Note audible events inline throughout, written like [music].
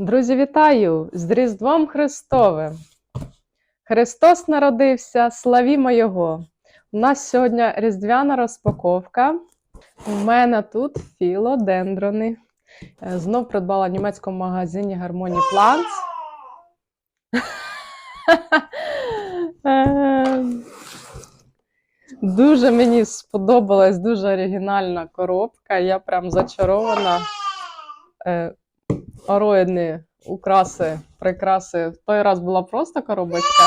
Друзі, вітаю з Різдвом Христовим. Христос народився, славімо Його. У нас сьогодні різдвяна розпаковка. У мене тут філодендрони. Е, Знов придбала в німецькому магазині Harmony Plants. [laughs] Е, Дуже мені сподобалась дуже оригінальна коробка. Я прям зачарована. Ороїдні украси, прикраси. В той раз була просто коробочка.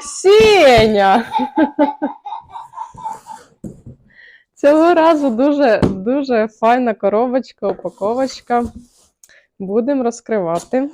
Ксеня! Цього разу дуже, дуже файна коробочка, упаковочка. Будемо розкривати.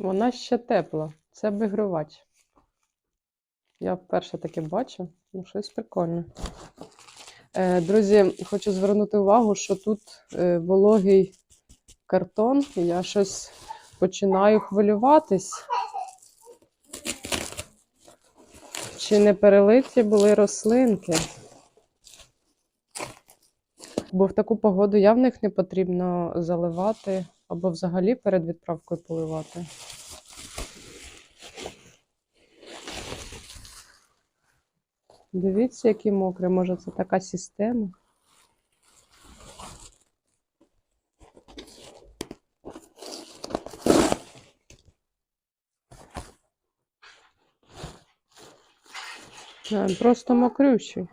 Вона ще тепла. Це обігрівач. Я вперше таке бачу. Ну, щось прикольне. Е, друзі, хочу звернути увагу, що тут е, вологий картон, і я щось починаю хвилюватись. Чи не перелиті були рослинки? Бо в таку погоду явно їх не потрібно заливати або взагалі перед відправкою поливати. Дивіться, які мокрі. Може, це така система. Е, Просто мокрющий.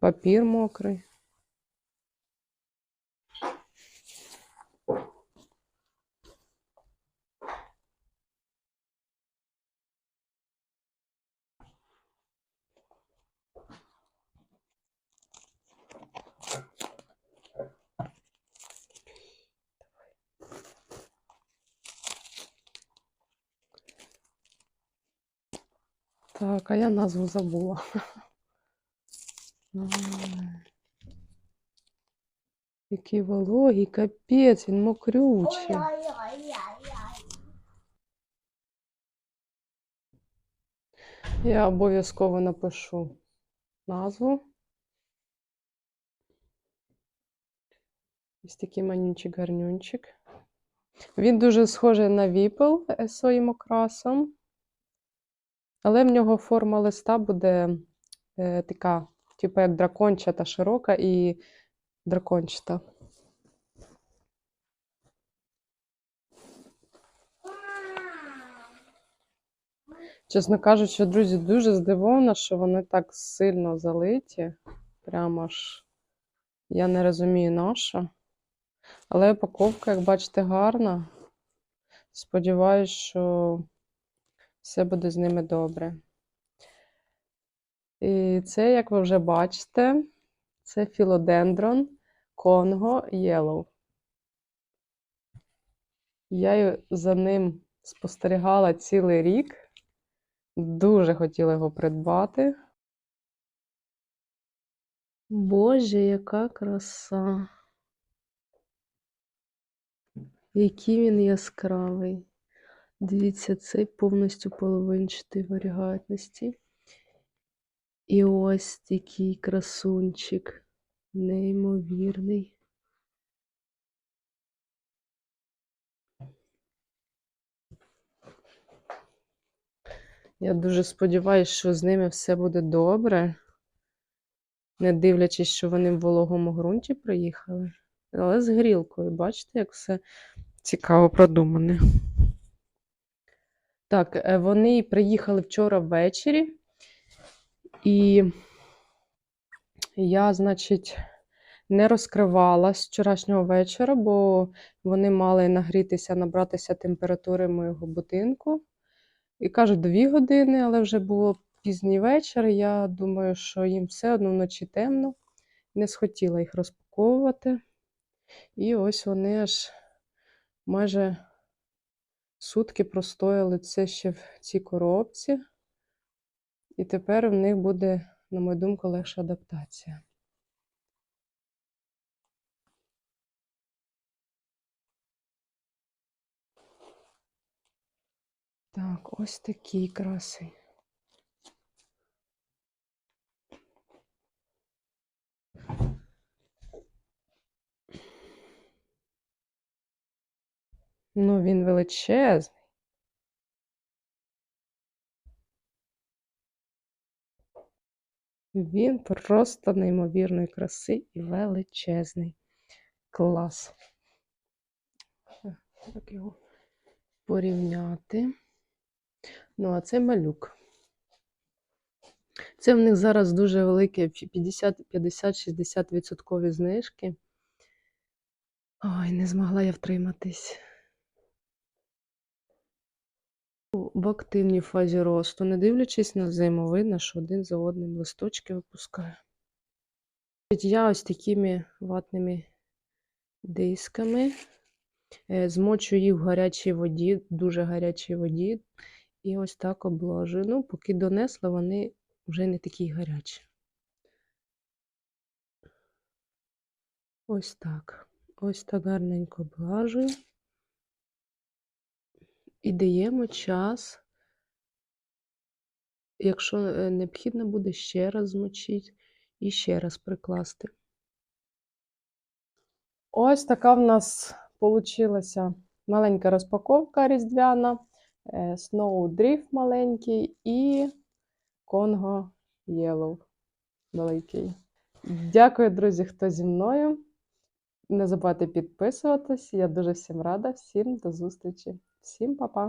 Папір мокрий. Так, а я назву забула. Який вологий, капець, він мокрючий. Я обов'язково напишу назву. Ось такий манюнчик гарнюнчик. Він дуже схожий на віпел е, своїм окрасом, але в нього форма листа буде е, така, типу як дракончата, широка і дракончата. Чесно кажучи, друзі, дуже здивована, що вони так сильно залиті. Прямо аж я не розумію на що. Але упаковка, як бачите, гарна. Сподіваюсь, що все буде з ними добре. І це, як ви вже бачите, це філодендрон Congo Yellow. Я за ним спостерігала цілий рік. Дуже хотіла його придбати. Боже, яка краса! Який він яскравий. Дивіться, цей повністю половинчатий варігатності. І ось такий красунчик. Неймовірний. Я дуже сподіваюся, що з ними все буде добре, не дивлячись, що вони в вологому ґрунті приїхали. Але з грілкою, бачите, як все цікаво продумане. Так, е, вони приїхали вчора ввечері, і я, значить, не розкривала з вчорашнього вечора, бо вони мали нагрітися, набратися температури моєго будинку. І кажуть, дві години, але вже було пізній вечір. Я думаю, що їм все одно вночі темно. Не схотіла їх розпаковувати. І ось вони аж майже сутки простояли це ще в цій коробці. І тепер в них буде, на мою думку, легша адаптація. Так, ось такий красий. Ну, він величезний. Він просто неймовірної краси і величезний. Клас. Так його порівняти. Ну, а це малюк. Це в них зараз дуже великі 50, 50, 60 відсоткові знижки. Ой, не змогла я втриматись. В активній фазі росту, не дивлячись на зиму, видно, що один за одним листочки випускає. Я ось такими ватними дисками е, змочую їх в гарячій воді, дуже гарячій воді, і ось так обложую. Ну, поки донесла, вони вже не такі гарячі. Ось так. Ось так гарненько облажую. І даємо час, якщо е, необхідно буде, ще раз змочити і ще раз прикласти. Ось така в нас получилася маленька розпаковка різдвяна, е, Snow Drift маленький і Congo Yellow великий. Дякую, друзі, хто зі мною. Не забувайте підписуватись. Я дуже всім рада. Всім до зустрічі. Всім па-па!